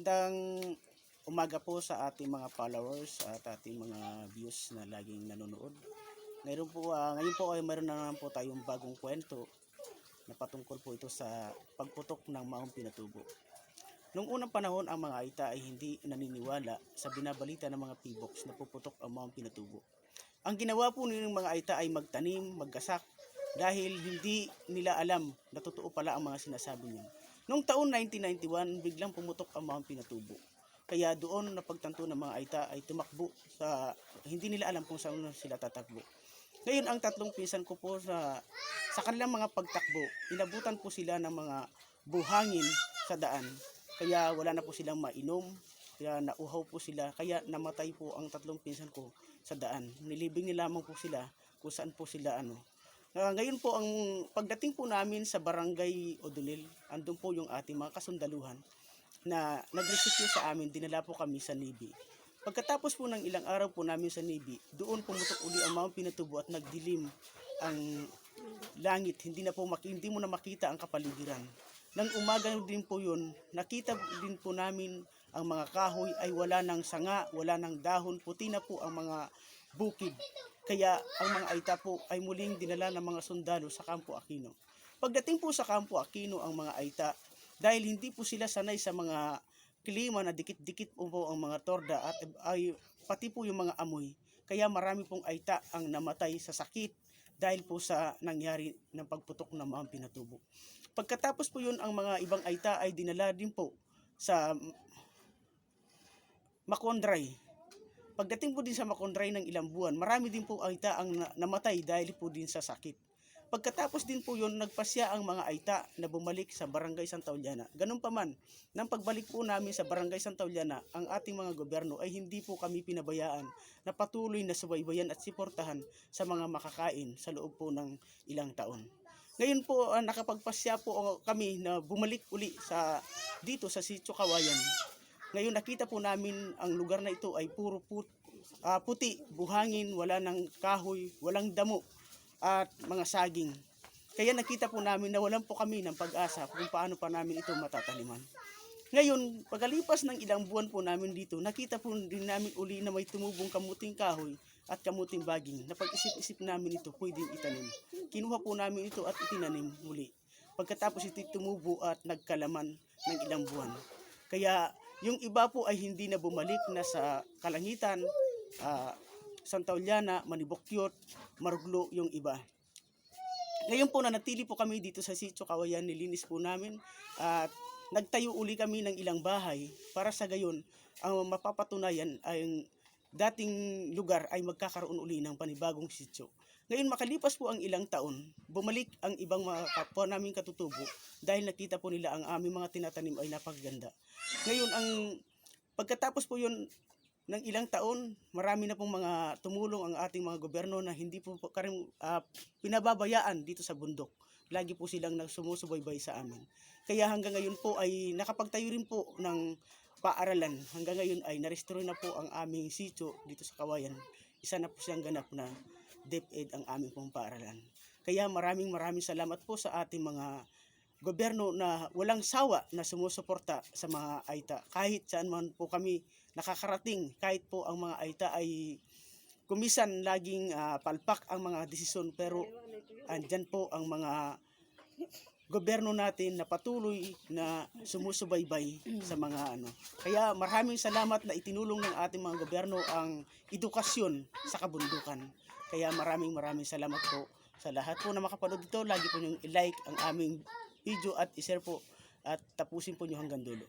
Magandang umaga po sa ating mga followers at ating mga views na laging nanonood. Ngayon po, ah, ngayon po ay meron na naman po tayong bagong kwento na patungkol po ito sa pagputok ng maong pinatubo. Noong unang panahon, ang mga Aita ay hindi naniniwala sa binabalita ng mga piboks na puputok ang maong pinatubo. Ang ginawa po ng mga Aita ay magtanim, maggasak, dahil hindi nila alam na totoo pala ang mga sinasabi niya. Noong taon 1991, biglang pumutok ang mga pinatubo. Kaya doon napagtanto ng mga Aita ay tumakbo sa hindi nila alam kung saan sila tatakbo. Ngayon ang tatlong pinsan ko po sa sa kanilang mga pagtakbo, inabutan po sila ng mga buhangin sa daan. Kaya wala na po silang mainom, kaya nauhaw po sila, kaya namatay po ang tatlong pinsan ko sa daan. Nilibing nila lamang po sila kung saan po sila ano, Ah, ngayon po ang pagdating po namin sa Barangay Odolil, andun po yung ating mga kasundaluhan na nagrescue sa amin, dinala po kami sa Navy. Pagkatapos po ng ilang araw po namin sa Navy, doon pumutok uli ang mga pinatubo at nagdilim ang langit. Hindi na po maki- hindi mo na makita ang kapaligiran. Nang umaga din po yun, nakita din po namin ang mga kahoy ay wala ng sanga, wala ng dahon, puti na po ang mga bukid. Kaya ang mga Aita po ay muling dinala ng mga sundalo sa Campo Aquino. Pagdating po sa Campo Aquino ang mga Aita, dahil hindi po sila sanay sa mga klima na dikit-dikit po, po ang mga torda at ay pati po yung mga amoy. Kaya marami pong Aita ang namatay sa sakit dahil po sa nangyari ng pagputok ng mga pinatubo. Pagkatapos po yun, ang mga ibang Aita ay dinala din po sa Makondray. Pagdating po din sa Makondray ng ilang buwan, marami din po Aita ang na- namatay dahil po din sa sakit. Pagkatapos din po yun, nagpasya ang mga Aita na bumalik sa Barangay Santa Uliana. Ganun pa man, nang pagbalik po namin sa Barangay Santa Uliana, ang ating mga gobyerno ay hindi po kami pinabayaan na patuloy na subaybayan at siportahan sa mga makakain sa loob po ng ilang taon. Ngayon po, ah, nakapagpasya po kami na bumalik uli sa dito sa Sitio Kawayan. Ngayon nakita po namin ang lugar na ito ay puro put, ah, puti, buhangin, wala ng kahoy, walang damo at mga saging. Kaya nakita po namin na walang po kami ng pag-asa kung paano pa namin ito matataniman. Ngayon, pagkalipas ng ilang buwan po namin dito, nakita po din namin uli na may tumubong kamuting kahoy at kamuting baging na pag-isip-isip namin ito pwedeng itanim. Kinuha po namin ito at itinanim muli. Pagkatapos ito tumubo at nagkalaman ng ilang buwan. Kaya yung iba po ay hindi na bumalik na sa kalangitan, ah, Santa Uliana, Manibokyot, Maruglo yung iba. Ngayon po nanatili po kami dito sa Sitio Kawayan, nilinis po namin at nagtayo uli kami ng ilang bahay para sa gayon ang mapapatunayan ay dating lugar ay magkakaroon uli ng panibagong sitio. Ngayon makalipas po ang ilang taon, bumalik ang ibang mga kapwa naming katutubo dahil nakita po nila ang aming mga tinatanim ay napakaganda. Ngayon ang pagkatapos po yun ng ilang taon, marami na pong mga tumulong ang ating mga gobyerno na hindi po karim, ah, pinababayaan dito sa bundok. Lagi po silang nagsumusubaybay sa amin. Kaya hanggang ngayon po ay nakapagtayo rin po ng paaralan. Hanggang ngayon ay narestore na po ang aming sitio dito sa Kawayan. Isa na po siyang ganap na DepEd ang aming pong paaralan. Kaya maraming maraming salamat po sa ating mga gobyerno na walang sawa na sumusuporta sa mga Aita. Kahit saan man po kami nakakarating, kahit po ang mga Aita ay kumisan laging ah, palpak ang mga desisyon pero andyan po ang mga gobyerno natin na patuloy na sumusubaybay sa mga ano. Kaya maraming salamat na itinulong ng ating mga gobyerno ang edukasyon sa kabundukan. Kaya maraming maraming salamat po sa lahat po na makapanood dito. Lagi po niyong i-like ang aming video at i-share po at tapusin po niyo hanggang dulo.